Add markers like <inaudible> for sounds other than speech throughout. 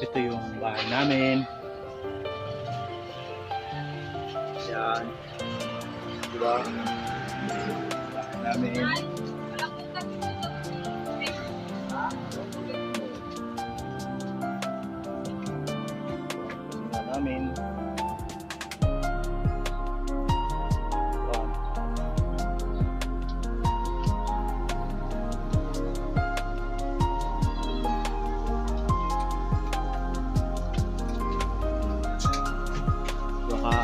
Ito yung bahay namin. Yan. Diba? Bahay namin. Namin.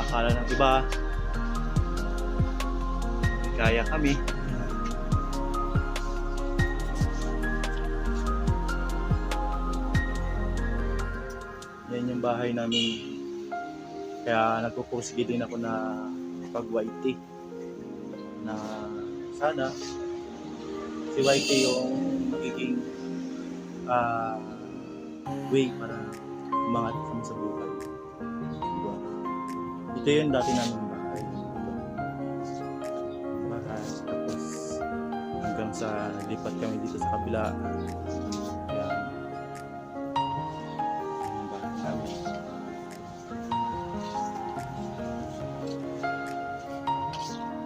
Akala ng iba, kaya kami. Yan yung bahay namin. Kaya nagpupursige din ako na pag YT. Na sana si YT yung magiging ah, way para umangat kami sa buhay. Ito yung dati namin bahay. Bahay. Tapos hanggang sa lipat kami dito sa kabila. Yan. Yung bahay.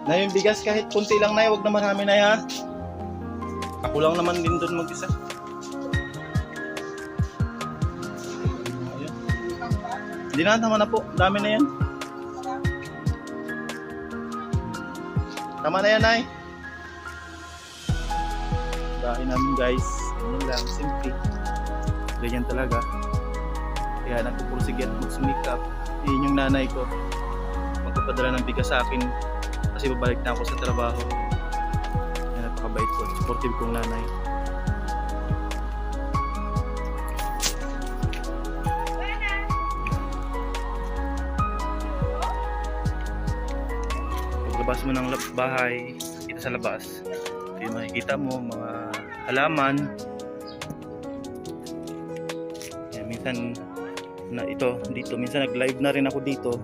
Na yung bigas kahit kunti lang na, wag na marami na ya. Ako lang naman din doon mag-isa. Ayan. Hindi na, tama na po. Dami na yan. Tama na yan, Nay. Dahil namin guys, ano lang, simple. Ganyan talaga. Kaya nagpupursige at magsumikap. Yun yung nanay ko. Magpapadala ng bigas sa akin kasi babalik na ako sa trabaho. Yan, napakabait ko. Supportive kong nanay. Paglabas mo ng bahay, kita sa labas, ito yung makikita mo, mga halaman. Yan, minsan na ito, dito, minsan nag-live na rin ako dito.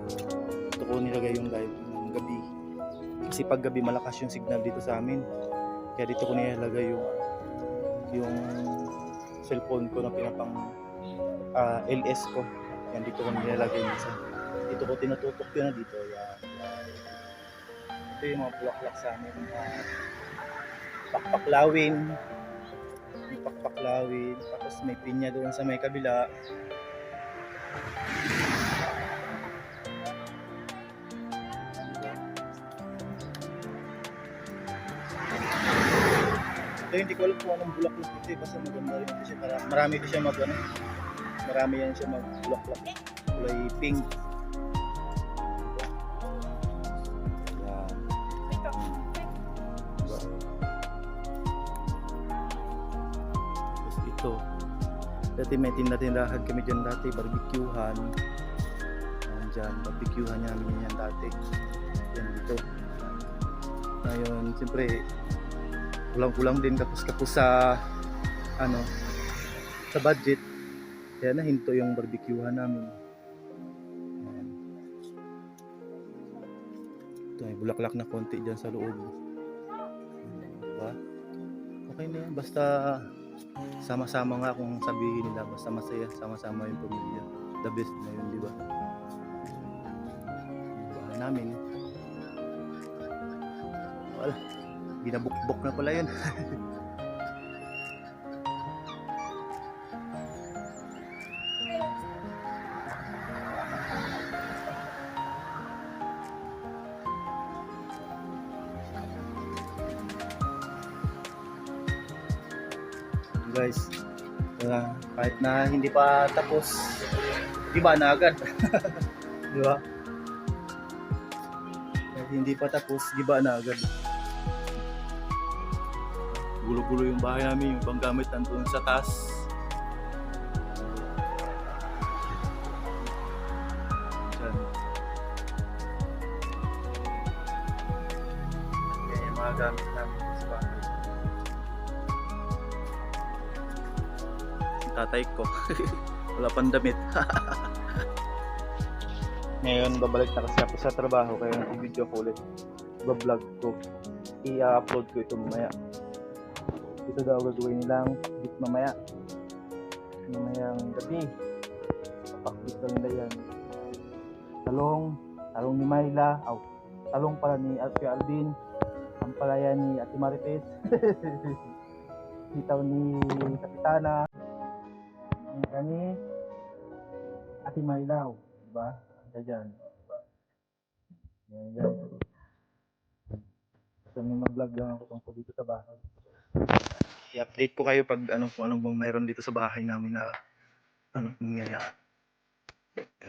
Ito ko nilagay yung live ng gabi. Kasi pag gabi malakas yung signal dito sa amin. Kaya dito ko nilalagay yung yung cellphone ko na pinapang ah, LS ko. Yan dito ko nilalagay minsan. Dito ko tinututok yun na dito. Yan, yan. Ito yung mga bulaklak sa amin. Uh, pakpaklawin. May pakpaklawin. Tapos may pinya doon sa may kabila. Ito hindi ko alam kung anong bulaklak ito eh. Basta maganda rin ito siya. Mara- Marami ito siya mag ano. Marami yan siya mag bulaklak. Kulay pink. Tapos ito. Dati may tinda-tindahan kami dyan dati. Barbecuehan. Yan dyan. Barbecuehan namin yan dati. Yan dito. Ngayon, siyempre, kulang-kulang din kapos-kapos sa ano sa budget kaya nahinto yung barbecuehan namin Ayan. ito may bulaklak na konti dyan sa loob diba? okay na yan basta sama-sama nga kung sabihin nila basta masaya sama-sama yung pamilya. The best na yun diba? Yung bahay namin. Wala. Binabukbok na pala yun. <laughs> guys, uh, kahit na hindi pa tapos, di ba na agad? <laughs> di ba? Kahit hindi pa tapos, di ba na agad? gulo-gulo yung bahay namin, yung ibang gamit nandun sa taas. Mga gamit tatay ko. <laughs> Wala pang damit. <laughs> Ngayon, babalik na kasi ako sa trabaho kaya nag-video ko ulit. Bablog ko. I-upload ko ito mamaya ito daw gagawin nilang bit mamaya mamayang gabi pakbit lang nila yan. Talong, talong ni Mayla, aw, talong pala ni Alfie Alvin, ang palaya ni Ate Marites, <laughs> sitaw ni Kapitana, ang kani Ate Mayla, diba? Anda dyan. Yan, yan. So, may mag-vlog lang ako tungkol dito sa bahay. I-update ko kayo pag ano kung anong bang meron dito sa bahay namin na ano nangyayari.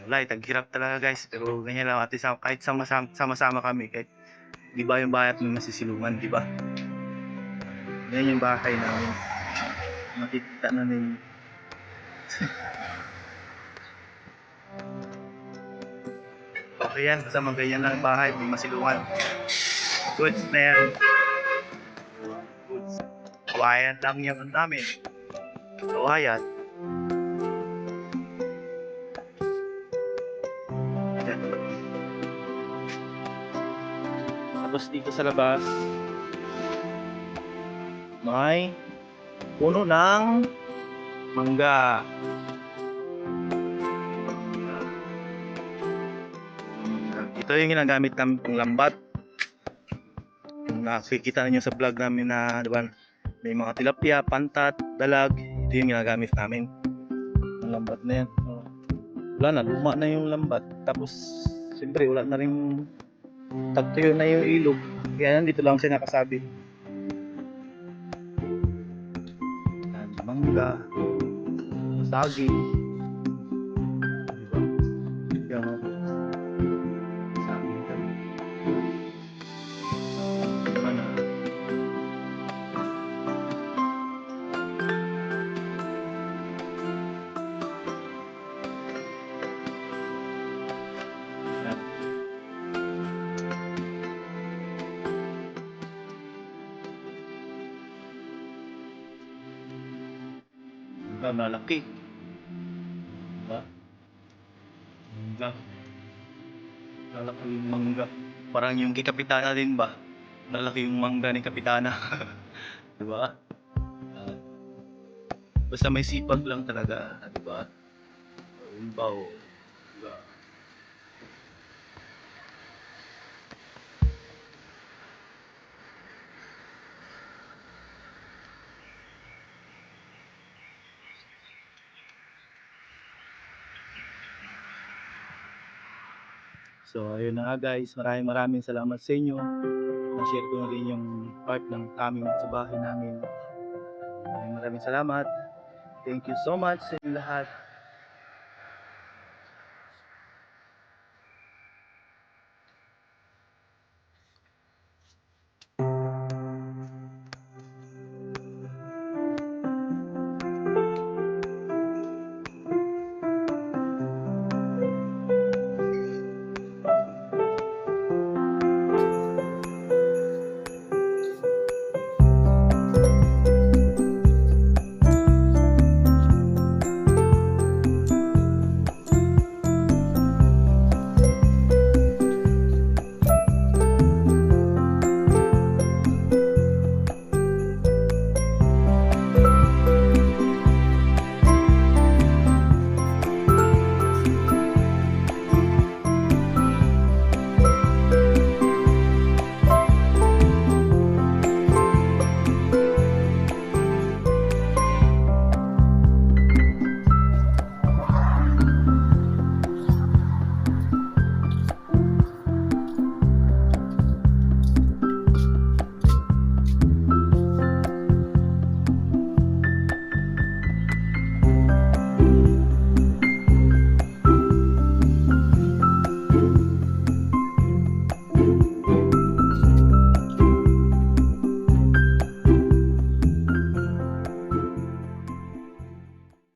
Wala, taghirap talaga guys. Pero ganyan lang, at least kahit sama-sama, sama-sama kami, kahit di ba yung bahay at may masisilungan, di ba? Yan yung bahay namin. Makikita na rin. Okay yan, basta ganyan lang ang bahay, may masilungan. Goods na yan. Goods. Kawayan lang yan ang namin. Kawayan. Yan. Tapos dito sa labas, may puno ng mangga. Ito yung ginagamit namin pong lambat. Nakikita niyo sa vlog namin na di may mga tilapia, pantat, dalag, ito yung ginagamit namin. Ang lambat na yan. Wala na, luma na yung lambat. Tapos, siyempre, wala na rin tagtuyo na yung ilog. Kaya nandito lang siya nakasabi. Mangga, saging. Diba? Yan, oh. saging kami. Ano? Yan. Diba, yung mangga. Parang yung kay Kapitana din ba? Lalaki yung mangga ni Kapitana. <laughs> diba? Ah, basta may sipag lang talaga, diba? Umbaw. Diba? So, ayun na nga guys. Maraming maraming salamat sa inyo. Na-share ko na rin yung part ng aming sa bahay namin. Maraming maraming salamat. Thank you so much sa lahat.